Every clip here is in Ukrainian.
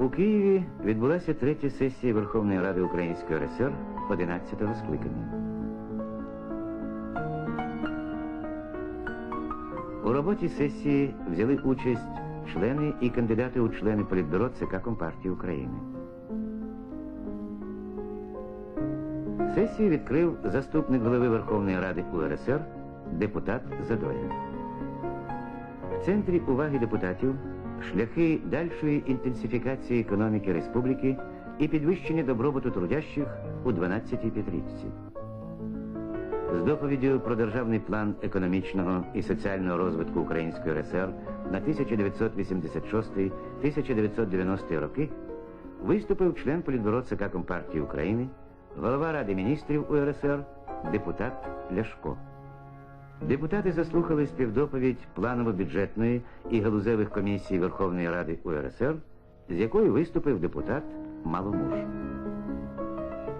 У Києві відбулася третя сесія Верховної Ради Української РСР 11-го скликання. У роботі сесії взяли участь члени і кандидати у члени Політбюро ЦК Компартії України. Сесію відкрив заступник голови Верховної Ради УРСР депутат Задоя. В центрі уваги депутатів шляхи дальшої інтенсифікації економіки республіки і підвищення добробуту трудящих у 12-й п'ятирічці. З доповіддю про державний план економічного і соціального розвитку Української РСР на 1986-1990 роки виступив член Політбюро ЦК Компартії України, голова Ради міністрів УРСР, депутат Ляшко. Депутати заслухали співдоповідь планово-бюджетної і галузевих комісій Верховної Ради УРСР, з якою виступив депутат Маломуж.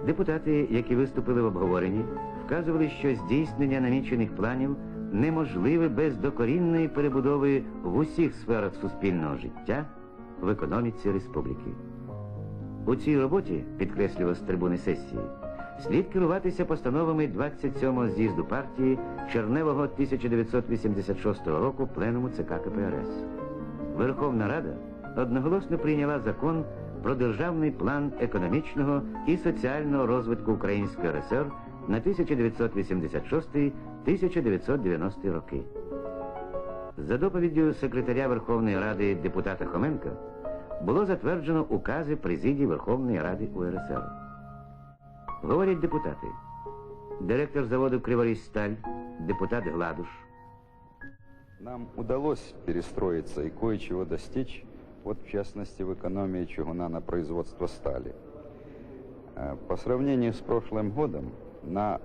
Депутати, які виступили в обговоренні, вказували, що здійснення намічених планів неможливе без докорінної перебудови в усіх сферах суспільного життя в економіці республіки. У цій роботі, підкреслював з трибуни сесії, слід керуватися постановами 27-го з'їзду партії черневого 1986 року Пленуму ЦК КПРС. Верховна Рада одноголосно прийняла закон про державний план економічного і соціального розвитку Української РСР на 1986-1990 роки. За доповіддю секретаря Верховної Ради депутата Хоменка було затверджено укази президії Верховної Ради УРСР. Говорять депутати. Директор заводу Криворіжсталь, депутат Гладуш, Нам удалось перестроиться и кое-чего достичь, вот в частности в экономии чугуна на производство стали. Э, По сравнению с прошлым годом на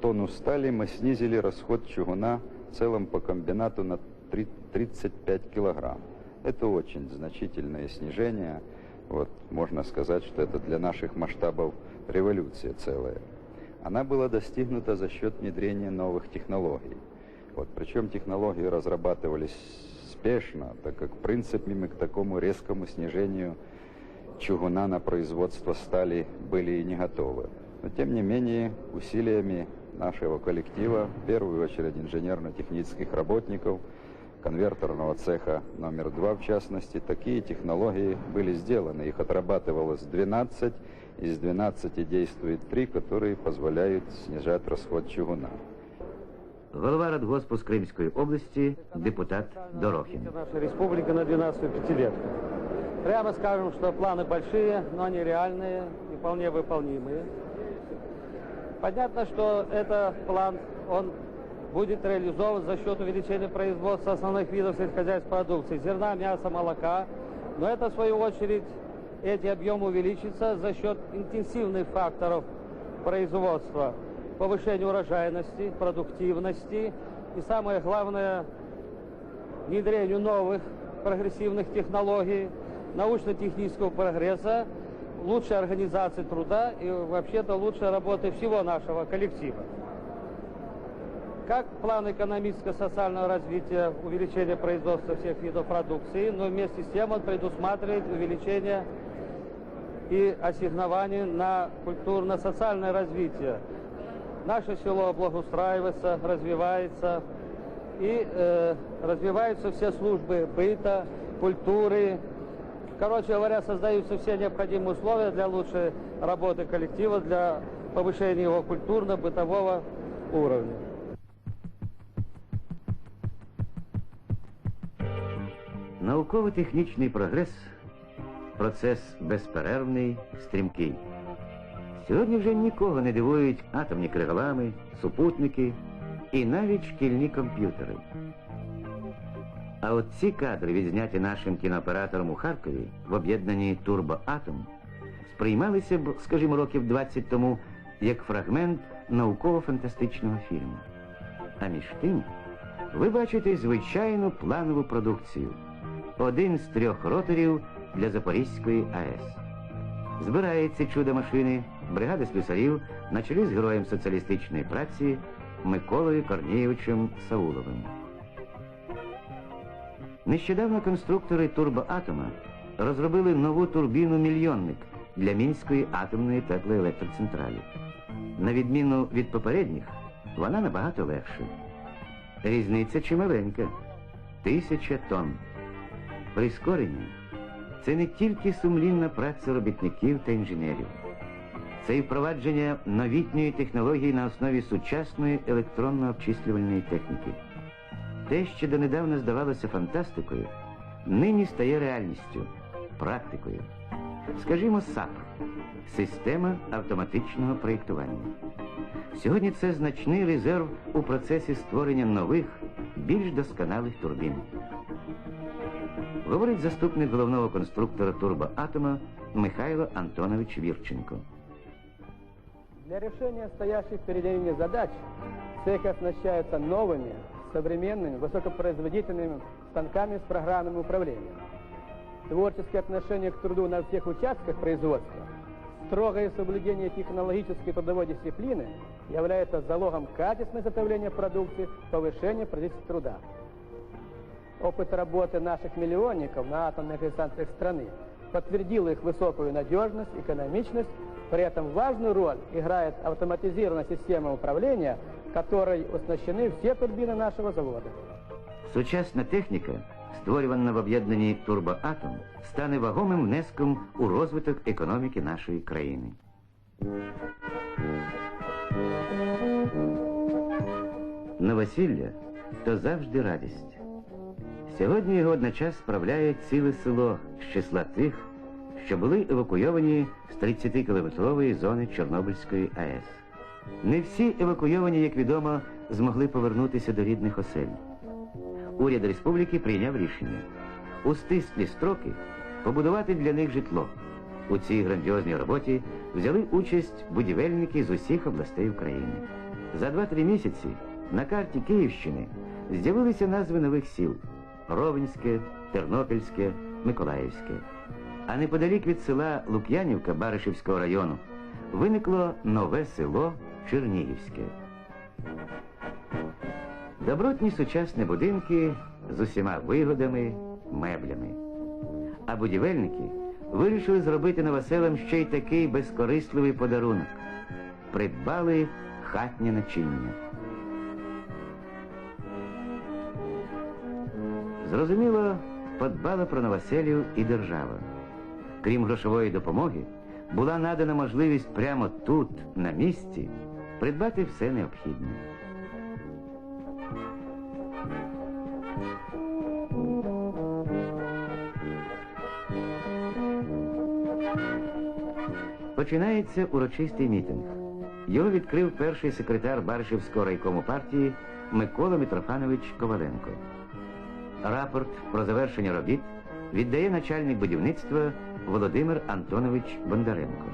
тонну стали мы снизили расход чугуна в целом по комбинату на три- 35 килограмм. Это очень значительное снижение. Вот, можно сказать, что это для наших масштабов революция целая. Она была достигнута за счет внедрения новых технологий. Вот, причем технологии разрабатывались спешно, так как мы к такому резкому снижению чугуна на производство стали были и не готовы. Но тем не менее усилиями нашего коллектива, в первую очередь инженерно-технических работников, конвертерного цеха номер два в частности, такие технологии были сделаны. Их отрабатывалось 12, из 12 действует 3, которые позволяют снижать расход чугуна. голова Радгоспу з Кримської області, депутат Дорохін. Наша республика на 12 пятилетку. Прямо скажем, что планы большие, но они реальные и вполне выполнимые. Понятно, что этот план, он будет реализован за счет увеличения производства основных видов сельскохозяйственной продукции, зерна, мяса, молока. Но это, в свою очередь, эти объемы увеличатся за счет интенсивных факторов производства, повышения урожайности, продуктивности и, самое главное, внедрению новых прогрессивных технологий, научно-технического прогресса, лучшей организации труда и вообще-то лучшей работы всего нашего коллектива. Как план экономическо-социального развития, увеличения производства всех видов продукции, но вместе с тем он предусматривает увеличение и ассигнование на культурно-социальное развитие. Наше село благоустраивается, развивается, и э, развиваются все службы быта, культуры. Короче говоря, создаются все необходимые условия для лучшей работы коллектива, для повышения его культурно-бытового уровня. Науково-технічний прогрес процес безперервний, стрімкий. Сьогодні вже нікого не дивують атомні криголами, супутники і навіть шкільні комп'ютери. А от ці кадри, відзняті нашим кінооператором у Харкові в об'єднанні Турбоатом, сприймалися б, скажімо, років 20 тому як фрагмент науково-фантастичного фільму. А між тим, ви бачите звичайну планову продукцію. Один з трьох роторів для Запорізької АЕС. Збирається чудо машини бригада слюсарів на чолі з героєм соціалістичної праці Миколою Корнієвичем Сауловим. Нещодавно конструктори турбоатома розробили нову турбіну мільйонник для Мінської атомної теплоелектроцентралі. На відміну від попередніх, вона набагато легша. Різниця чималенька тисяча тонн. Прискорення це не тільки сумлінна праця робітників та інженерів, це і впровадження новітньої технології на основі сучасної електронно-обчислювальної техніки. Те, що донедавна здавалося фантастикою, нині стає реальністю, практикою. Скажімо, САП система автоматичного проєктування. Сьогодні це значний резерв у процесі створення нових, більш досконалих турбін. Говорить заступник головного конструктора турбоатома Михайло Антонович Вірченко. Для решения стоящих перед ними задач цех оснащается новыми, современными, высокопроизводительными станками с программным управлением. Творческое отношение к труду на всех участках производства, строгое соблюдение технологической трудовой дисциплины является залогом качественного изготовления продукции, повышения производительности труда. Опыт работы наших миллионников на атомных станциях страны подтвердил их высокую надежность, экономичность. При этом важную роль играет автоматизированная система управления, которой оснащены все турбины нашего завода. Сучасна техніка, створювана в об'єднанні турбоатом, стане вагомим внеском у розвиток економіки нашої країни. Новосілля то завжди радість. Сьогодні його одночас справляє ціле село з числа тих, що були евакуйовані з 30-кілометрової зони Чорнобильської АЕС. Не всі евакуйовані, як відомо, змогли повернутися до рідних осель. Уряд республіки прийняв рішення у стислі строки побудувати для них житло. У цій грандіозній роботі взяли участь будівельники з усіх областей України. За 2-3 місяці на карті Київщини з'явилися назви нових сіл Ровенське, Тернопільське, Миколаївське. А неподалік від села Лук'янівка Баришівського району виникло нове село Чернігівське. Добротні сучасні будинки з усіма вигодами, меблями. А будівельники вирішили зробити новоселам ще й такий безкорисливий подарунок. Придбали хатнє начиння. Зрозуміло, подбала про новоселів і держава. Крім грошової допомоги, була надана можливість прямо тут, на місці, придбати все необхідне. Починається урочистий мітинг. Його відкрив перший секретар Баршівського райкому партії Микола Митрофанович Коваленко. Рапорт про завершення робіт віддає начальник будівництва Володимир Антонович Бондаренко.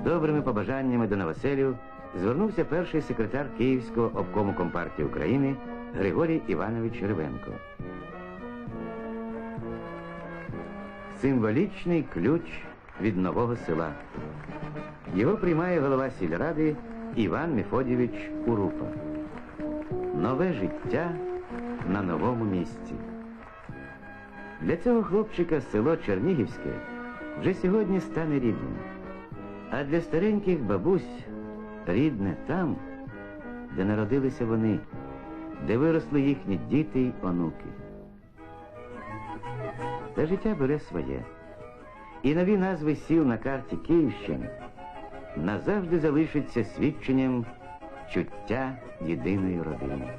З добрими побажаннями до новоселів звернувся перший секретар Київського обкому Компартії України Григорій Іванович Ривенко. Символічний ключ від нового села. Його приймає голова сільради Іван Мефодійович Урупа. Нове життя на новому місці. Для цього хлопчика село Чернігівське вже сьогодні стане рідним. А для стареньких бабусь рідне там, де народилися вони, де виросли їхні діти й онуки. Та життя бере своє. І нові назви сіл на карті Київщини назавжди залишаться свідченням чуття єдиної родини.